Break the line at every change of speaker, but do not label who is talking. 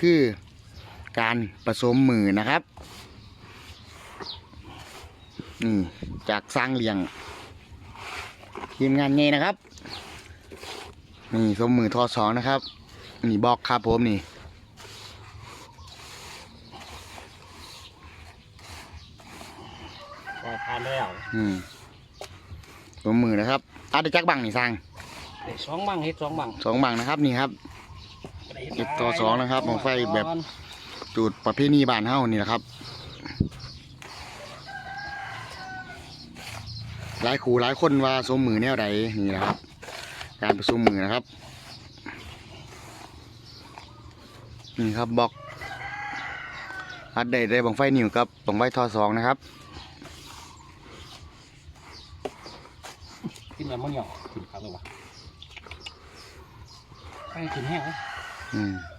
คือการผสมมือนะครับนี่จากสร้างเลี้ยง ทีมงานไงนะครับ นี่สมมือทอสองนะครับ นี่บอกครับผมนี่
ก็ทานแล้ว
อืมสมมือนะครับอาจจะจักบังนี่สร้าง
เด็กสองบังเฮ็ดสองบัง
สองบังนะครับนี่ครับ เฮ็ดต่อสองนะครับบั้งไฟแบบจูดประเภทนี้บ้านเฮานี่แหละครับ หลายครูหลายคนว่าสมมือแนวใดนี่นะครับ การผสมมือนะครับ นี่ครับบอกอัดได้ได้บังไฟนิวกับบังไฟทอสองนะครับ
กินแล้วมันเหนียวกินครับเลยวะไปกินแห้งเลย
嗯。